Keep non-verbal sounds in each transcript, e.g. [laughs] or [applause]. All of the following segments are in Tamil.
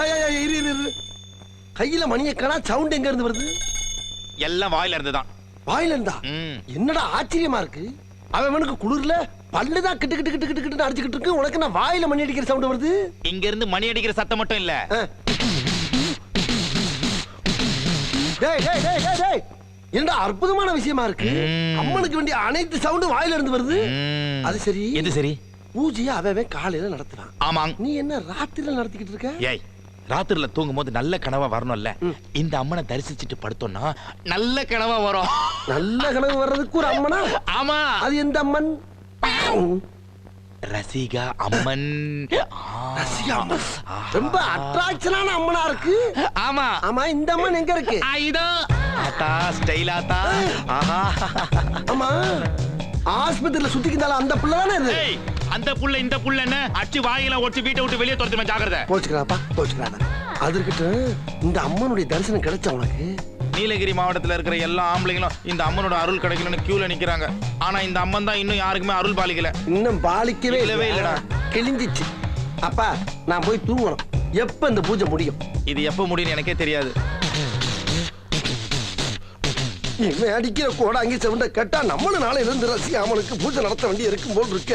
இரு இரு இரு. கையில மணியை காணா சவுண்ட் எங்க இருந்து வருது? எல்லாம் வாயில இருந்துதான். வாயில இருந்தா. என்னடா ஆச்சரியமா இருக்கு? அவன் அவனுக்கு குளிர்ல பல்லுதான் கிட்டு கிட்டு கிட்டு கிட்டு கிட்டு அடிச்சுக்கிட்டு இருக்கு. உனக்கு நான் வாயில மணி அடிக்கிற சவுண்ட் வருது? இங்க இருந்து மணி அடிக்கிற சத்தம் மட்டும் இல்ல. டேய் டேய் டேய் டேய் டேய். என்னடா அற்புதமான விஷயமா இருக்கு. அம்மனுக்கு வேண்டிய அனைத்து சவுண்டும் வாயில இருந்து வருது. அது சரி. எது சரி? பூஜையை அவன் காலையில நடத்துறான். ஆமாங். நீ என்ன ராத்திரில நடத்திக்கிட்டு இருக்க? ஏய் ராத்திரில தூங்கும் போது நல்ல கனவா வரணும்ல. இந்த அம்மனை தரிசிச்சுட்டு படுத்தோம்னா நல்ல கனவா வரும். நல்ல கனவு வர்றதுக்கு ஒரு அம்மனா? ஆமா. அது எந்த அம்மன்? ரசிகா அம்மன். ரசிகா அம்மன். ரொம்ப அட்ராக்ஷனான அம்மனா இருக்கு. ஆமா. ஆமா இந்த அம்மன் எங்க இருக்கு? இதோ. ஆத்தா ஸ்டைல் ஆத்தா. ஆஹா. ஆமா. ஆஸ்பத்திரியில சுத்திக்கிட்டாலும் அந்த பிள்ளை தானே இது? அந்த புள்ள இந்த புள்ள என்ன அடிச்சு வாயில ஒடிச்சு வீட்டை விட்டு வெளியே துரத்துமே ஜாக்கிரதை. போச்சுக்கிறாப்பா இந்த அம்மனுடைய தரிசனம் கிடைச்ச உனக்கு? நீலகிரி மாவட்டத்துல இருக்கிற எல்லா ஆம்பளைங்களும் இந்த அம்மனோட அருள் கிடைக்கணும்னு கியூல நிக்கிறாங்க. ஆனா இந்த அம்மன் தான் இன்னும் யாருக்குமே அருள் பாலிக்கல. இன்னும் பாலிக்கவே இல்லவே இல்லடா. கிழிஞ்சிச்சு. அப்பா நான் போய் தூங்கணும். எப்ப இந்த பூஜை முடியும்? இது எப்ப முடியும்னு எனக்கே தெரியாது. இவன் அடிக்கிற கோட அங்கே செவண்ட கேட்டா நம்மளும் நாளை இருந்து ரசி அவனுக்கு பூஜை நடத்த வேண்டி இருக்கும் போல் இருக்க.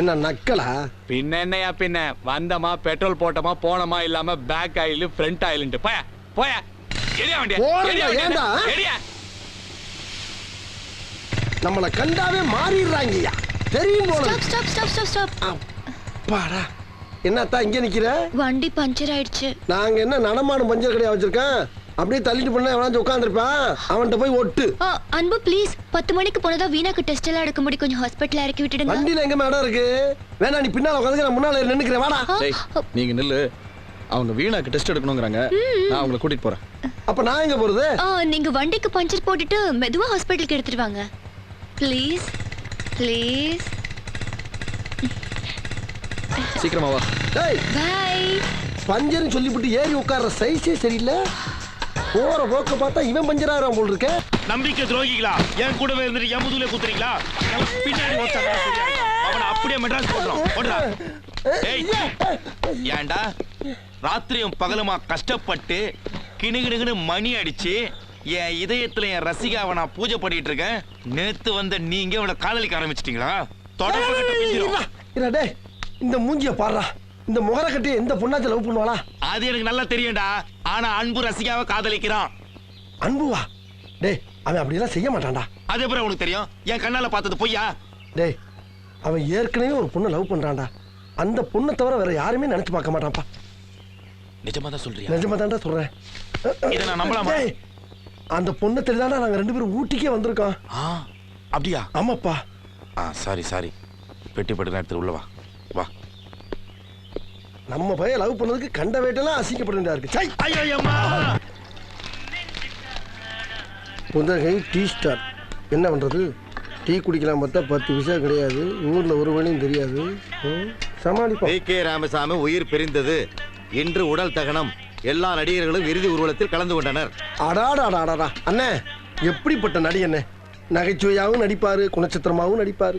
என்ன நக்கலா? பின்ன என்னையா பின்ன? வந்தமா பெட்ரோல் போட்டோமா போனோமா இல்லாம பேக் ஆயில் ஃப்ரண்ட் ஆயில்ன்ட்டு போயா போயா. எரியா வண்டியா. போறேன்டா, எரியா நம்மள கண்டாவே மாறிடுறாங்கய்யா. தெரியும் போல stop stop stop stop stop அப்பாடா. என்னத்தா இங்க நிக்கிற? வண்டி பஞ்சர் ஆயிடுச்சு. நாங்க என்ன நடமாடும் பஞ்சர் கடையா வச்சிருக்கேன்? அப்படியே தள்ளிட்டு பண்ண எவனாச்சும் உட்காந்துருப்பான் அவன்கிட்ட போய் ஒட்டு. ஆ, அன்பு ப்ளீஸ் பத்து மணிக்கு போனதா வீணாக்கு டெஸ்ட் எல்லாம் எடுக்க முடியும் கொஞ்சம் ஹாஸ்பிட்டல் இறக்கி விட்டுடுங்க. வண்டியில எங்க இடம் இருக்கு? வேணா நீ பின்னால உட்காந்து நான் முன்னால நின்னுக்கிறேன். வாடா. நீங்க நில்லு. அவங்க வீணாக்கு டெஸ்ட் எடுக்கணுங்கிறாங்க. நான் அவங்கள கூட்டிட்டு போறேன். அப்ப நான் எங்க போறது? நீங்க வண்டிக்கு பஞ்சர் போட்டுட்டு மெதுவா ஹாஸ்பிட்டலுக்கு எடுத்துட்டு வாங்க. ப்ளீஸ் ப்ளீஸ் சீக்கிரமா வா. டேய் பை பஞ்சர்னு சொல்லிவிட்டு ஏறி உட்கார்ற சைஸே சரியில்லை. போற போக்க பார்த்தா இவன் பஞ்சர் ஆகிறான் போல் இருக்க நம்பிக்கை துரோகிகளா? என் கூடவே இருந்துட்டு என் முதுகுல குத்துறீங்களா? பின்னாடி? அவனை அப்படியே மெட்ராஸ் போடுறோம் ஏன்டா? ராத்திரியும் பகலுமா கஷ்டப்பட்டு கிணுகிணுகினு மணி அடிச்சு என் இதயத்துல என் ரசிகாவை நான் பூஜை பண்ணிட்டு இருக்கேன். நேத்து வந்த நீங்க அவளை காதலிக்க ஆரம்பிச்சிட்டீங்களா? தொடர்பு இந்த மூஞ்சிய பாடுறா. இந்த முகர கட்டி எந்த பொண்ணாச்சும் லவ் பண்ணுவாளா? அது எனக்கு நல்லா தெரியும்டா. ஆனா அன்பு ரசிகாவை காதலிக்கிறான். அன்புவா? டேய் அவன் அப்படியெல்லாம் செய்ய மாட்டான்டா. அது எப்படி உனக்கு தெரியும்? என் கண்ணால பார்த்தது பொய்யா? டேய் அவன் ஏற்கனவே ஒரு பொண்ணை லவ் பண்றான்டா. அந்த பொண்ணை தவிர வேற யாருமே நினைச்சு பார்க்க மாட்டான்ப்பா. நிஜமா தான் சொல்றியா? நிஜமா தான்டா சொல்றேன். இதை நான் நம்பலாமா? டேய், அந்த பொண்ணை தெரியாதா நாங்க ரெண்டு பேரும் ஊட்டிக்கே வந்திருக்கோம். ஆ அப்படியா? ஆமாப்பா. ஆ சாரி சாரி பெட்டி பட்டு எடுத்து உள்ள வா வா. நம்ம பையன் லவ் பண்ணதுக்கு கண்ட வேட்டெல்லாம் அசிங்கப்பட வேண்டியதா இருக்கு. சை! ஐயோ அம்மா புதகை டீ ஸ்டார் என்ன பண்றது? டீ குடிக்கலாம் பார்த்தா பத்து விஷயம் கிடையாது. ஊர்ல ஒரு வழியும் தெரியாது வி கே ராமசாமி உயிர் பிரிந்தது. இன்று உடல் தகனம். எல்லா நடிகர்களும் இறுதி ஊர்வலத்தில் கலந்து கொண்டனர். அடாடாடாடாடா அண்ணே எப்படிப்பட்ட நடி அண்ணே? நகைச்சுவையாகவும் நடிப்பாரு குணச்சித்திரமாகவும் நடிப்பாரு.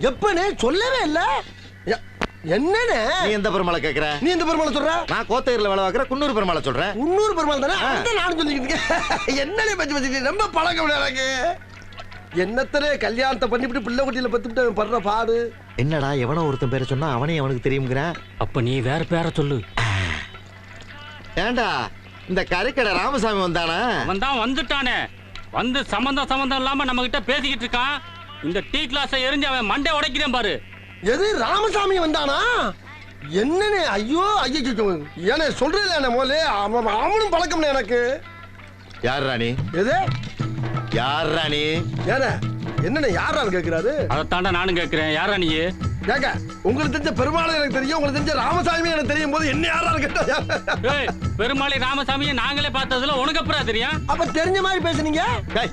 எப்பனே சொல்லவே இல்ல. எ- என்னண்ணே நீ எந்த பெருமாளை கேக்குற? நீ இந்த பெருமாளை சொல்ற? நான் கோத்தகிரில வேலை பார்க்குற குன்னூர் பெருமாளை சொல்றேன். முன்னூறு பெருமாள் தானே? அந்த நானும் சொல்லிக்கிட்டு [laughs] என்னனே பச்சு பச்சு ரொம்ப பழக்கம் எனக்கு. என்னத்தனே கல்யாணத்தை பண்ணிவிட்டு பிள்ளை குட்டியில பத்துட்டு படுற பாடு. என்னடா எவனோ ஒருத்தன் பேரை சொன்னா அவனே அவனுக்கு தெரியுங்கிறேன் அப்ப நீ வேற பேரை சொல்லு. ஏண்டா இந்த கறிக்கடை ராமசாமி வந்தானா? அவன் தான் வந்துட்டானே. வந்து சம்பந்தம் சம்பந்தம் இல்லாம நம்ம கிட்ட பேசிக்கிட்டு இருக்கான். இந்த டீ கிளாஸை எரிஞ்சு அவன் மண்டை உடைக்கிறேன் பாரு. எது ராமசாமி வந்தானா? என்னனே ஐயோ ஐயோ ஏனே சொல்றேன் என்ன முதல்ல அவன் அவனும் பழக்கம்னே எனக்கு. யார் ராணி? எது? யார் ராணி? ஏனே என்னண்ணே யாரான்னு கேக்குறாரு அதைத்தாண்டா நானும் கேட்கிறேன். யாரா நீ ஏங்க உங்களுக்கு தெரிஞ்ச பெருமாள் எனக்கு தெரியும் உங்களுக்கு தெரிஞ்ச ராமசாமி எனக்கு தெரியும் போது என்ன யாரான்னு கேட்டா? ஏய் பெருமாளை ராமசாமியை நாங்களே பார்த்ததுல உனக்கு அப்புறம் தெரியும்? அப்ப தெரிஞ்ச மாதிரி பேசுனீங்க? டேய்,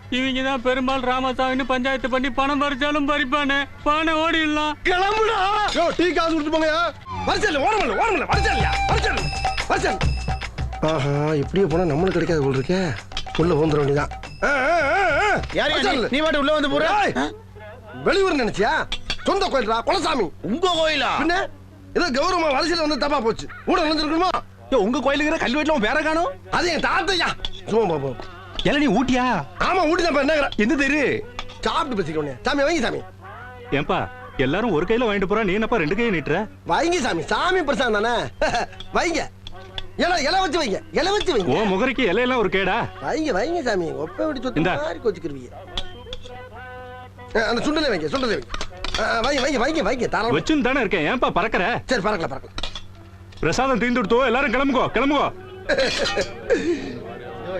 இவங்க தான் பெருமாள் ராமசாமின்னு பஞ்சாயத்து பண்ணி பணம் பறிச்சாலும் பறிப்பானே. பானை ஓடிடலாம். கிளம்புடா. டீ காசு கொடுத்து போங்க வரிசல் ஓரமல்ல ஓரமல்ல வரிசல் வரிசல் வரிசல் ஆஹா இப்படியே போனா நம்மளுக்கு கிடைக்காது போல் இருக்கே. உள்ள வந்துட வேண்டியதான் யார் நீ? நீ பாட்டு உள்ள வந்து போற வெளியூர் நினைச்சியா? சொந்த கோயில்டா குலசாமி. உங்க கோயிலா? பின்ன ஏதோ கௌரவமா வரிசையில வந்து தப்பா போச்சு. கூட நினைஞ்சிருக்கணுமா உங்க கோயிலுங்கிற கல்வெட்டுல உன் பேர காணும். அது என் தாத்தையா. சும்மா பாப்போம் எல நீ ஊட்டியா? ஆமா ஊட்டி தான் என்ன எந்த தெரு? சாப்பிட்டு பேசிக்கோங்க சாமி வைங்க சாமி. ஏன்பா எல்லாரும் ஒரு கையில வாங்கிட்டு போறா நீ என்னப்பா ரெண்டு கையை நீட்டுற? வைங்க சாமி. சாமி பிரசாதம் தானே? [laughs] வைங்க. இலை இலை வச்சு வைங்க. இலை வச்சு ஓ வைங்க முகரைக்கு இலையெல்லாம் ஒரு கேடா? வைங்க வைங்க சாமி. ஒப்ப விட்டு சொத்து இந்தா. மாதிரி கொச்சுக்கிருவீங்க. அந்த சுண்டலை வைங்க சுண்டலை வைங்க. வைங்க வைங்க வைங்க வைங்க. தாராளமா. வச்சுன்னு தானே இருக்கேன். ஏன்பா பறக்கற? சரி பறக்கல பறக்கல பிரசாதம் தீர்ந்து கொடுத்தோ எல்லாரும் கிளம்புகோ கிளம்புகோ [laughs]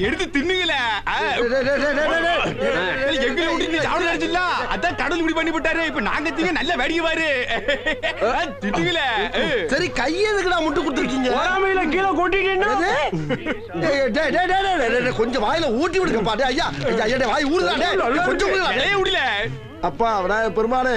எடுத்து தின்னுங்களே டேய், டேய், டேய், டேய், டேய், டேய். எங்களை விட்டு சாப்பிட நினைச்சிடல அதான் கடவுள் இப்படி பண்ணி விட்டாரு இப்ப நாங்க திங்க நல்ல வேடிக்கை பாரு தின்னுங்களே சரி கையெதுக்குடா முட்டு கொடுத்துருக்கீங்க கீழே கொட்டிட்டேன்னா எது? டேய், டேய், டேய், டேய், டேய், டேய், டேய், கொஞ்சம் வாயில ஊட்டி விடுங்கப்பா டேய், ஐயா ஐயா, வாய் ஊறுதா டேய், கொஞ்சம் விடல அப்பா விநாயகர் பெருமானே